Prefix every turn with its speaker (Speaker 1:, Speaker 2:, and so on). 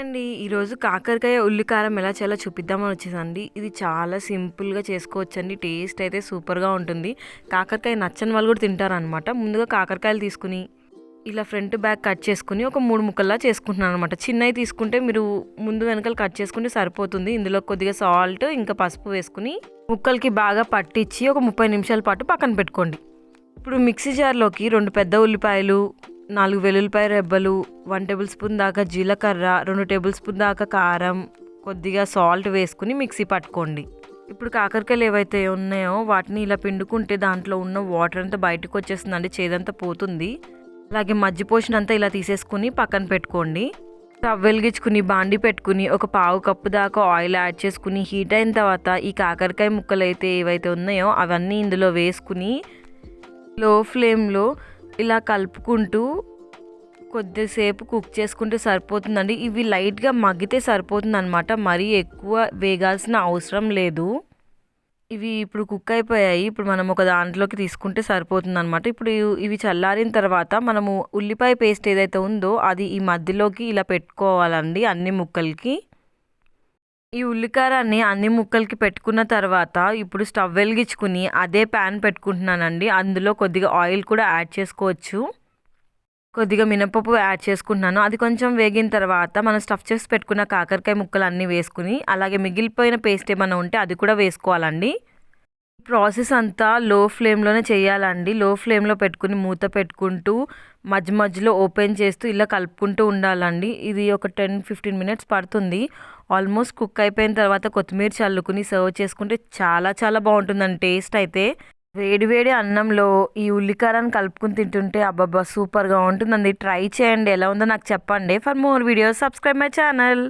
Speaker 1: అండి ఈరోజు కాకరకాయ ఉల్లికారం ఎలా చేయాలో చూపిద్దామని వచ్చేసండి. ఇది చాలా సింపుల్గా చేసుకోవచ్చండి. టేస్ట్ అయితే సూపర్గా ఉంటుంది. కాకరకాయ నచ్చని వాళ్ళు కూడా తింటారనమాట ముందుగా కాకరకాయలు తీసుకుని ఇలా ఫ్రంట్ బ్యాక్ కట్ చేసుకుని ఒక మూడు ముక్కల్లా చేసుకుంటున్నాను అనమాట చిన్నవి తీసుకుంటే మీరు ముందు వెనకాల కట్ చేసుకుంటే సరిపోతుంది. ఇందులో కొద్దిగా సాల్ట్ ఇంకా పసుపు వేసుకుని ముక్కలకి బాగా పట్టించి ఒక ముప్పై నిమిషాల పాటు పక్కన పెట్టుకోండి. ఇప్పుడు మిక్సీ జార్లోకి రెండు పెద్ద ఉల్లిపాయలు నాలుగు వెల్లుల్లిపాయ రెబ్బలు వన్ టేబుల్ స్పూన్ దాకా జీలకర్ర రెండు టేబుల్ స్పూన్ దాకా కారం కొద్దిగా సాల్ట్ వేసుకుని మిక్సీ పట్టుకోండి. ఇప్పుడు కాకరకాయలు ఏవైతే ఉన్నాయో వాటిని ఇలా పిండుకుంటే దాంట్లో ఉన్న వాటర్ అంతా బయటకు వచ్చేస్తుందండి చేదంతా పోతుంది. అలాగే మజ్జి పోషన్ అంతా ఇలా తీసేసుకుని పక్కన పెట్టుకోండి. స్టవ్ వెలిగించుకుని బాండి పెట్టుకుని ఒక పావు కప్పు దాకా ఆయిల్ యాడ్ చేసుకుని హీట్ అయిన తర్వాత ఈ కాకరకాయ ముక్కలు అయితే ఏవైతే ఉన్నాయో అవన్నీ ఇందులో వేసుకుని లో ఫ్లేమ్లో ఇలా కలుపుకుంటూ కొద్దిసేపు కుక్ చేసుకుంటే సరిపోతుందండి. ఇవి లైట్గా మగ్గితే సరిపోతుంది అనమాట మరీ ఎక్కువ వేగాల్సిన అవసరం లేదు. ఇవి ఇప్పుడు కుక్ అయిపోయాయి. ఇప్పుడు మనం ఒక దాంట్లోకి తీసుకుంటే సరిపోతుంది అనమాట ఇప్పుడు ఇవి చల్లారిన తర్వాత మనము ఉల్లిపాయ పేస్ట్ ఏదైతే ఉందో అది ఈ మధ్యలోకి ఇలా పెట్టుకోవాలండి అన్ని ముక్కలకి. ఈ ఉల్లికారాన్ని అన్ని ముక్కలకి పెట్టుకున్న తర్వాత ఇప్పుడు స్టవ్ వెలిగించుకుని అదే ప్యాన్ పెట్టుకుంటున్నానండి. అందులో కొద్దిగా ఆయిల్ కూడా యాడ్ చేసుకోవచ్చు. కొద్దిగా మినపప్పు యాడ్ చేసుకుంటున్నాను. అది కొంచెం వేగిన తర్వాత మనం స్టఫ్ చేసి పెట్టుకున్న కాకరకాయ ముక్కలు అన్నీ వేసుకుని అలాగే మిగిలిపోయిన పేస్ట్ ఏమైనా ఉంటే అది కూడా వేసుకోవాలండి. ప్రాసెస్ అంతా లో ఫ్లేమ్లోనే చేయాలండి. లో ఫ్లేమ్లో పెట్టుకుని మూత పెట్టుకుంటూ మధ్య మధ్యలో ఓపెన్ చేస్తూ ఇలా కలుపుకుంటూ ఉండాలండి. ఇది ఒక టెన్ ఫిఫ్టీన్ మినిట్స్ పడుతుంది. ఆల్మోస్ట్ కుక్ అయిపోయిన తర్వాత కొత్తిమీర చల్లుకుని సర్వ్ చేసుకుంటే చాలా చాలా బాగుంటుందండి టేస్ట్ అయితే. వేడివేడి అన్నంలో ఈ ఉల్లికారాన్ని కలుపుకుని తింటుంటే అబ్బాబ్బా సూపర్గా ఉంటుందండి. ట్రై చేయండి. ఎలా ఉందో నాకు చెప్పండి. For more videos subscribe my channel.